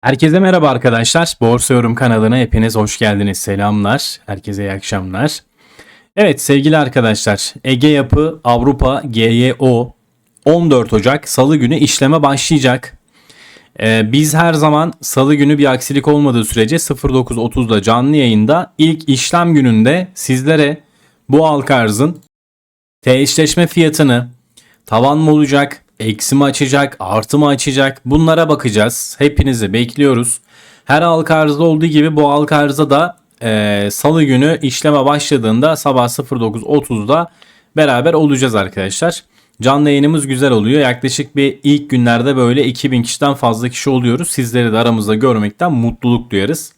Herkese merhaba arkadaşlar. Borsa Yorum kanalına hepiniz hoş geldiniz. Selamlar. Herkese iyi akşamlar. Evet sevgili arkadaşlar. Ege Yapı Avrupa GYO 14 Ocak Salı günü işleme başlayacak. Ee, biz her zaman Salı günü bir aksilik olmadığı sürece 09.30'da canlı yayında ilk işlem gününde sizlere bu halka arzın T-eşleşme fiyatını tavan mı olacak, eksi mi açacak, artı mı açacak bunlara bakacağız. Hepinizi bekliyoruz. Her halka arzda olduğu gibi bu halka arzda da e, salı günü işleme başladığında sabah 09.30'da beraber olacağız arkadaşlar. Canlı yayınımız güzel oluyor. Yaklaşık bir ilk günlerde böyle 2000 kişiden fazla kişi oluyoruz. Sizleri de aramızda görmekten mutluluk duyarız.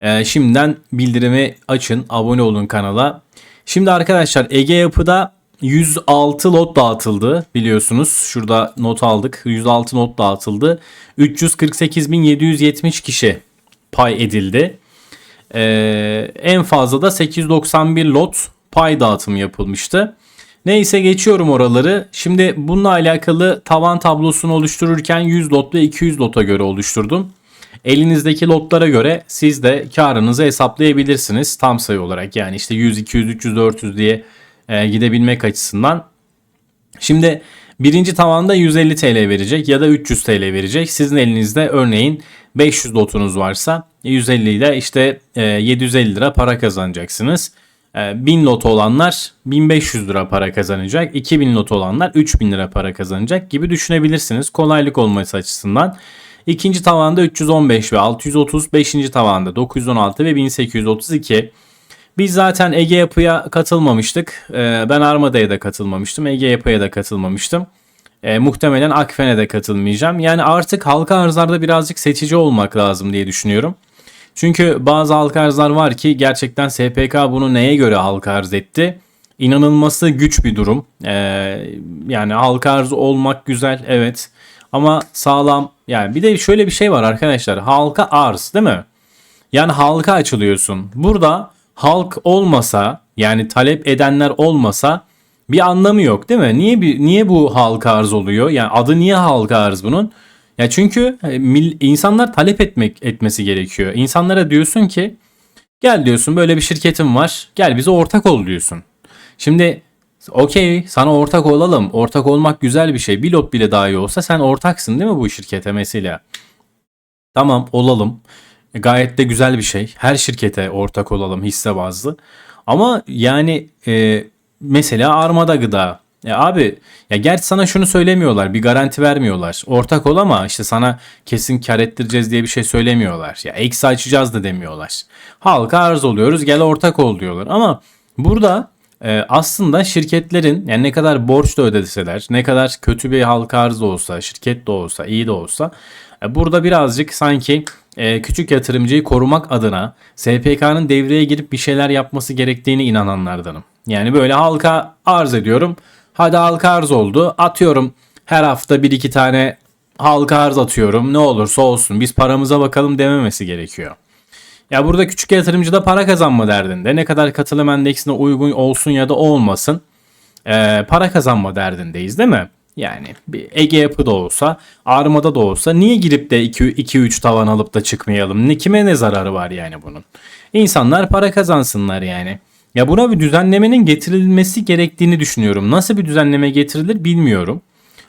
Ee, şimdiden bildirimi açın, abone olun kanala. Şimdi arkadaşlar Ege Yapı'da 106 lot dağıtıldı biliyorsunuz. Şurada not aldık. 106 not dağıtıldı. 348.770 kişi pay edildi. Ee, en fazla da 891 lot pay dağıtımı yapılmıştı. Neyse geçiyorum oraları. Şimdi bununla alakalı tavan tablosunu oluştururken 100 lot ve 200 lota göre oluşturdum. Elinizdeki lotlara göre siz de karınızı hesaplayabilirsiniz tam sayı olarak. Yani işte 100, 200, 300, 400 diye e, gidebilmek açısından. Şimdi birinci tavanda 150 TL verecek ya da 300 TL verecek. Sizin elinizde örneğin 500 lotunuz varsa 150 ile işte e, 750 lira para kazanacaksınız. E, 1000 lot olanlar 1500 lira para kazanacak. 2000 lot olanlar 3000 lira para kazanacak gibi düşünebilirsiniz. Kolaylık olması açısından. İkinci tavanda 315 ve 630, beşinci tavanda 916 ve 1832. Biz zaten Ege Yapı'ya katılmamıştık. Ee, ben Armada'ya da katılmamıştım. Ege Yapı'ya da katılmamıştım. Ee, muhtemelen Akfen'e de katılmayacağım. Yani artık halka arzlarda birazcık seçici olmak lazım diye düşünüyorum. Çünkü bazı halka arzlar var ki gerçekten SPK bunu neye göre halka arz etti? İnanılması güç bir durum. Ee, yani halka arz olmak güzel evet. Ama sağlam yani bir de şöyle bir şey var arkadaşlar. Halka arz değil mi? Yani halka açılıyorsun. Burada halk olmasa yani talep edenler olmasa bir anlamı yok değil mi? Niye bir niye bu halka arz oluyor? Yani adı niye halka arz bunun? Ya çünkü e, insanlar talep etmek etmesi gerekiyor. İnsanlara diyorsun ki gel diyorsun böyle bir şirketim var. Gel bize ortak ol diyorsun. Şimdi okey sana ortak olalım. Ortak olmak güzel bir şey. Bir lot bile daha iyi olsa sen ortaksın değil mi bu şirkete mesela? Tamam olalım. E, Gayet de güzel bir şey. Her şirkete ortak olalım hisse bazlı. Ama yani e, mesela Armada Gıda. E abi ya gerçi sana şunu söylemiyorlar. Bir garanti vermiyorlar. Ortak ol ama işte sana kesin kar ettireceğiz diye bir şey söylemiyorlar. Ya eksi açacağız da demiyorlar. Halka arz oluyoruz gel ortak ol diyorlar. Ama burada e, aslında şirketlerin yani ne kadar borç da ödeseler, ne kadar kötü bir halka arz olsa, şirket de olsa, iyi de olsa e, burada birazcık sanki e, küçük yatırımcıyı korumak adına SPK'nın devreye girip bir şeyler yapması gerektiğini inananlardanım. Yani böyle halka arz ediyorum. Hadi halka arz oldu. Atıyorum her hafta bir iki tane halka arz atıyorum. Ne olursa olsun biz paramıza bakalım dememesi gerekiyor. Ya burada küçük yatırımcı da para kazanma derdinde. Ne kadar katılım endeksine uygun olsun ya da olmasın. e, para kazanma derdindeyiz değil mi? Yani bir Ege yapı da olsa, Armada da olsa niye girip de 2-3 tavan alıp da çıkmayalım? Ne kime ne zararı var yani bunun? İnsanlar para kazansınlar yani. Ya buna bir düzenlemenin getirilmesi gerektiğini düşünüyorum. Nasıl bir düzenleme getirilir bilmiyorum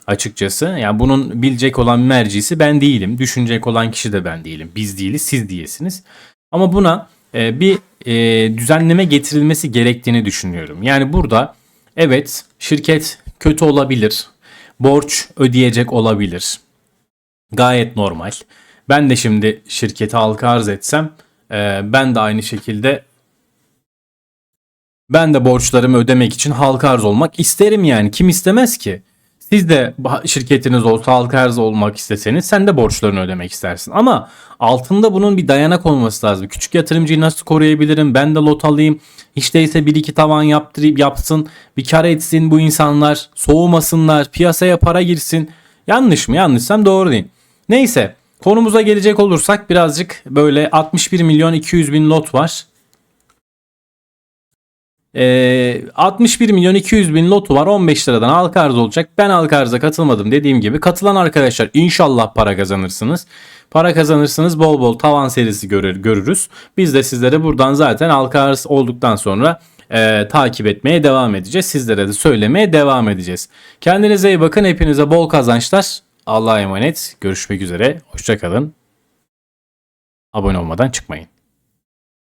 açıkçası. Yani bunun bilecek olan mercisi ben değilim. Düşünecek olan kişi de ben değilim. Biz değiliz, siz diyesiniz. Ama buna e, bir e, düzenleme getirilmesi gerektiğini düşünüyorum. Yani burada evet şirket kötü olabilir. Borç ödeyecek olabilir. Gayet normal. Ben de şimdi şirketi halka arz etsem e, ben de aynı şekilde ben de borçlarımı ödemek için halka arz olmak isterim yani. Kim istemez ki? Siz de şirketiniz olsa halka arz olmak isteseniz sen de borçlarını ödemek istersin. Ama altında bunun bir dayanak olması lazım. Küçük yatırımcıyı nasıl koruyabilirim? Ben de lot alayım. Hiç değilse bir iki tavan yaptırayım yapsın. Bir kar etsin bu insanlar. Soğumasınlar. Piyasaya para girsin. Yanlış mı? Yanlışsam doğru değil. Neyse. Konumuza gelecek olursak birazcık böyle 61 milyon 200 bin lot var. Ee, 61 milyon 200 bin lotu var 15 liradan halka arz olacak. Ben halka arza katılmadım dediğim gibi. Katılan arkadaşlar inşallah para kazanırsınız. Para kazanırsınız bol bol tavan serisi görür, görürüz. Biz de sizlere buradan zaten halka arz olduktan sonra e, takip etmeye devam edeceğiz. Sizlere de söylemeye devam edeceğiz. Kendinize iyi bakın. Hepinize bol kazançlar. Allah'a emanet. Görüşmek üzere. Hoşçakalın. Abone olmadan çıkmayın.